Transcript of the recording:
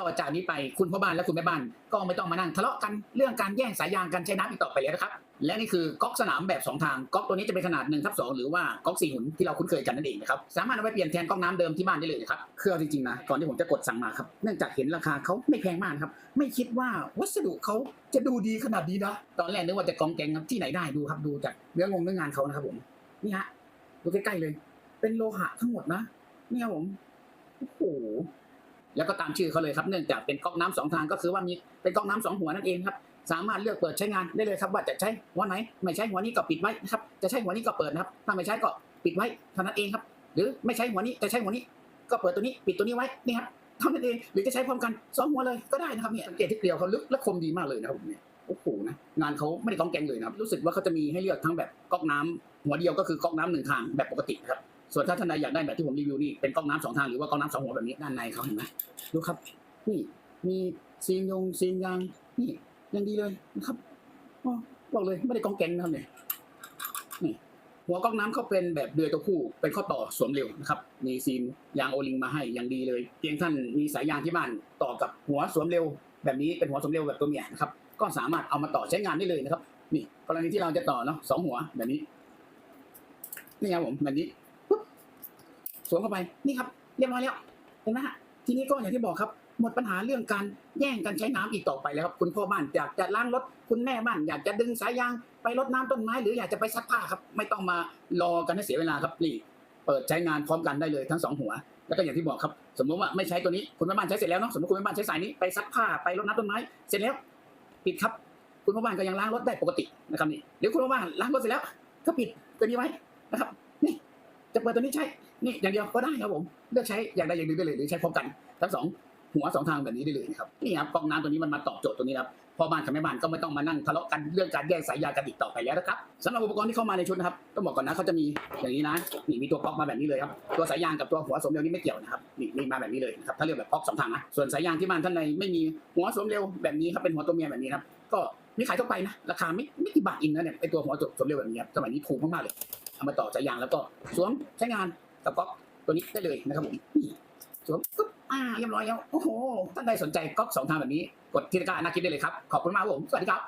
ต่อจากนี้ไปคุณพ่อบ้านและคุณแม่บ้าน ก็ไม่ต้องมานั่งทะเลาะกันเรื่องการแย่งสายยางกันใช้น้ำอีกต่อไปแล้วนะครับและนี่คือก๊อกสนามแบบสองทางก๊อกตัวนี้จะเป็นขนาด1ทับ2หรือว่าก๊อกสี่หุ่นที่เราคุ้นเคยกันนั่นเองนะครับสามารถเอาไปเปลี่ยนแทนก๊อกน้ำเดิมที่บ้านได้เลยนะครับคือเอาจริงๆนะก่อนที่ผมจะกดสั่งมาครับเนื่องจากเห็นราคาเขาไม่แพงมากครับไม่คิดว่าวัสดุเขาจะดูดีขนาดนี้นะตอนแรกนึกว่าจะกองแกงครับที่ไหนได้ดูครับดูจากเนื้องงเนื้องานเขานะครับผมนี่ฮะดูใกล้ๆเลย เป็นโลหะทั้งหมดนะเนี่ยครับผมโอ้โห แล้วก็ตามชื่อเขาเลยครับเนื่องจากเป็นก๊อกน้ำสองทางก็คือว่ามีเป็นก๊อกน้ำสองหัวนั่นเองครับสามารถเลือกเปิดใช้งานได้เลยครับว่าจะใช้หัวไหน ไม่ใช้หัวนี้ก็ปิดไว้นะครับจะใช้หัวนี้ก็เปิดนะครับ ถ้าไม่ใช้ก็ปิดไว้เท่านั้นเองครับ หรือไม่ใช้หัวนี้จะใช้หัวนี้ ก็เปิดตัวนี้ปิดตัวนี้ไว้นี่ครับเท่านั้นเองหรือจะใช้พร้อมกันสองหัวเลยก็ได้นะครับเนี่ยสังเกตที่เกลียวเขาลึกและคมดีมากเลยนะครับผมเนี่ยโอ้โหนะงานเขาไม่ได้ก้องแกงเลยนะครับรู้สึกว่าเขาจะมีให้เลือกทั้งแบบก๊อกน้ำหัวเดียวก็คือก๊อกน้ำหนึ่งทางแบบปกตินะครับ ส่วนถ้าท่านใดอยากได้แบบที่ผมรีวิวนี่เป็นก๊อกน้ำสองทางหรือว่าก๊อกน้ำสองหัวแบบนี้ด้านในเขาเห็นไหมดูครับ นี่มีซีนยงซีนยางนี่ยังดีเลยนะครับอบอกเลยไม่ได้กองแกงนะครับเนี่ยนี่หัวก๊อกน้ำเขาเป็นแบบเดือยตัวผู้เป็นข้อต่อสวมเร็วนะครับมีซีนยางโอลิงมาให้อย่างดีเลยเพียงท่านมีสายยางที่บ้านต่อกับหัวสวมเร็ว แบบนี้เป็นหัวสวมเร็วแบบตัวเมียนะครับก็สามารถเอามาต่อใช้งานได้เลยนะครับ นี่กรณีที่เราจะต่อเนาะสองหัวแบบนี้นี่ครับผมแบบนี้ สวมเข้าไปนี่ครับ เรียบร้อยแล้วเห็นไหมฮะทีนี้ก็อย่างที่บอกครับ หมดปัญหาเรื่องการแย่งกันใช้น้ำอีกต่อไปแล้วครับ คุณพ่อบ้านอยากจะล้างรถคุณแม่บ้านอยากจะดึงสายยางไปรดน้ำต้นไม้หรืออยากจะไปซักผ้าครับ ไม่ต้องมารอกันให้เสียเวลาครับรีบเปิดใช้งานพร้อมกันได้เลยทั้งสองหัวแล้วก็อย่างที่บอกครับ สมมติว่าไม่ใช้ตัวนี้คุณแม่บ้านใช้เสร็จแล้วเนาะสมมติคุณแม่บ้านใช้สายนี้ไปซักผ้าไปรดน้ำต้นไม้เสร็จแล้วปิดครับ คุณพ่อบ้านก็ยังล้างรถได้ปกตินะครับนี่หรือคุณพ่อบ้านล้างรถเสร็จแล้ว ก็ปิดตัวนี้ไว้นะครับ จะเปิดตัวนี้ใช้ นี่อย่างเดียวก็ได้ครับผมเลือกใช้อย่างใดอย่างหนึ่งได้เลยหรือใช้พร้อมกันทั้งสองหัวสองทางแบบนี้ได้เลยนะครับนี่ครับกอกน้ำตัวนี้มันมาตอบโจทย์ตัวนี้ครับพ่อบ้านกับแม่บ้านก็ไม่ต้องมานั่งทะเลาะกันเรื่องการแย่งสายยางกันอีกต่อไปแล้วนะครับสำหรับอุปกรณ์ที่เข้ามาในชุดนะครับต้องบอกก่อนนะเขาจะมีอย่างนี้นะนี่มีตัวก๊อกมาแบบนี้เลยครับตัวสายยางกับตัวหัวสมเร็วนี่ไม่เกี่ยวนะครับนี่นี่มาแบบนี้เลยนะครับถ้าเรียกแบบก๊อกสองทางนะส่วนสายยางที่บ้านท่านใดไม่มีหัวสมเร็วแบบนี้ครับเป็นหัวตัวเมียแบบนี้ครับก็มีขายทั่วไปนะราคาไม่ไม่กี่บาทอินนะเนี่ยไอตัวหัวสมเร็วแบบนี้ครับสมัยนี้ถูกมากๆเลย เอามาต่อสายยางแล้วก็สวมใช้งานกับก๊อกตัวนี้ได้เลยนะครับผมสวมปุ๊บอ่าเรียบร้อยแล้วโอ้โหท่านใดสนใจก๊อกสองทางแบบนี้กดที่ตะกร้าหน้าคลิปได้เลยครับขอบคุณมากครับผมสวัสดีครับ